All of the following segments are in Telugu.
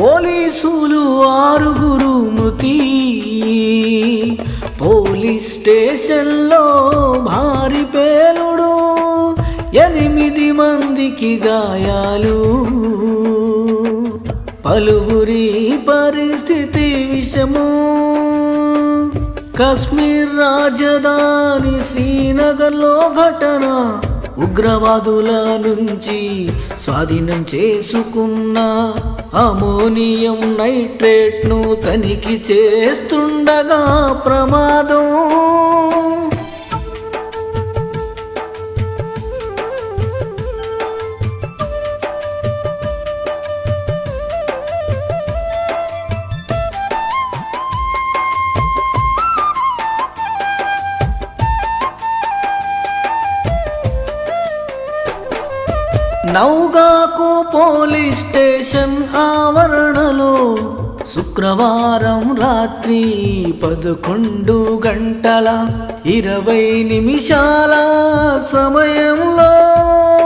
పోలీసులు ఆరుగురు మృతి. పోలీస్ స్టేషన్లో భారీ పేలుడు. ఎనిమిది మందికి గాయాలు. పలువురి పరిస్థితి విషము. కశ్మీర్ రాజధాని శ్రీనగర్లో ఘటన. ఉగ్రవాదుల నుంచి స్వాధీనం చేసుకున్న అమోనియం నైట్రేట్ను తనిఖీ చేస్తుండగా ప్రమాదం నౌగాకు పోలీస్ స్టేషన్ ఆవరణలో శుక్రవారం రాత్రి పదకొండు గంటల ఇరవై నిమిషాల సమయంలో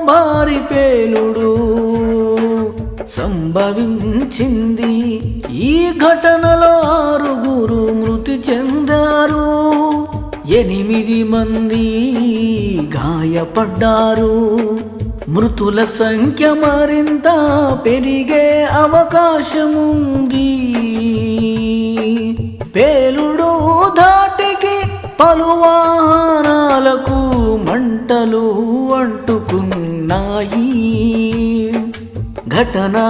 భారీ పేలుడు సంభవించింది. ఈ ఘటనలో ఆరుగురు మృతి చెందారు. ఎనిమిది మంది గాయపడ్డారు. మృతుల సంఖ్య మరింత పెరిగే అవకాశముంది. పేలుడు ధాటికి పలు వాహనాలకు మంటలు అంటుకున్నాయి. ఘటనా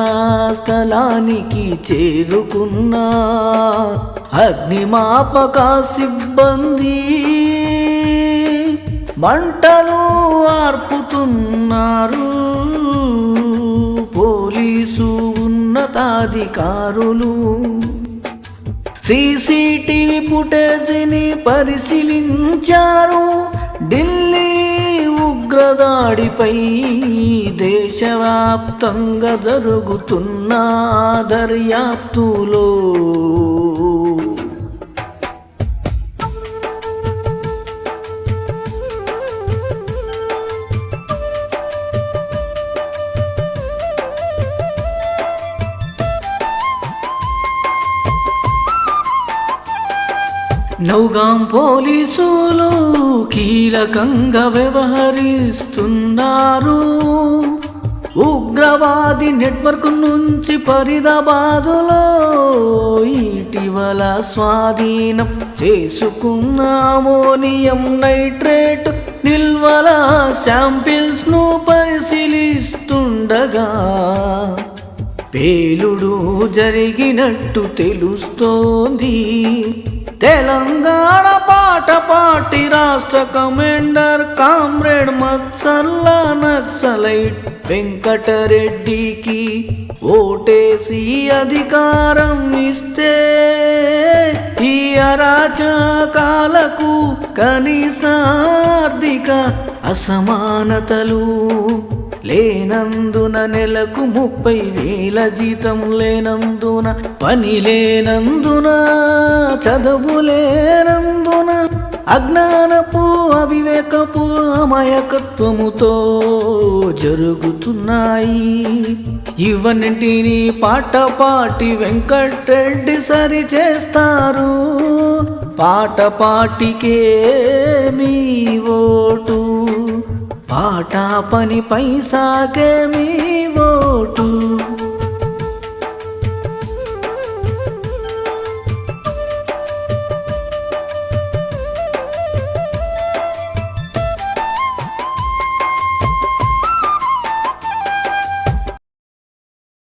స్థలానికి చేరుకున్న అగ్నిమాపక సిబ్బంది మంటలు ఆర్పుతున్నారు పోలీసు ఉన్నతాధికారులు. సీసీటీవీ ఫుటేజ్ని పరిశీలించారు. ఢిల్లీ ఉగ్రదాడిపై దేశవ్యాప్తంగా జరుగుతున్న దర్యాప్తులో నౌగాం పోలీసులు కీలకంగా వ్యవహరిస్తున్నారు. ఉగ్రవాది నెట్వర్క్ నుంచి ఫరీదాబాదులో ఇటీవల స్వాధీనం చేసుకున్న అమోనియం నైట్రేట్ నిల్వల శాంపిల్స్ను పరిశీలిస్తుండగా పేలుడు జరిగినట్టు తెలుస్తోంది. తెలంగాణ పాట పాటి రాష్ట్ర కమాండర్ కామ్రేడ్ మత్సల్లా నక్సలైట్ వెంకటరెడ్డికి ఓటేసి అధికారం ఇస్తే ఈ అరాచకాలకు కనీస ఆర్థిక అసమానతలు లేనందున నెలకు ముప్పై వేల జీతం లేనందున పని లేనందున చదువు లేనందున అజ్ఞానపు అవివేకపు అమాయకత్వముతో జరుగుతున్నాయి. ఇవన్నింటినీ పాట పాటి వెంకటరెడ్డి సరి చేస్తారు. పాట పాటికే మీ ఓటు. పాట పని పైసాకే మీ ఓ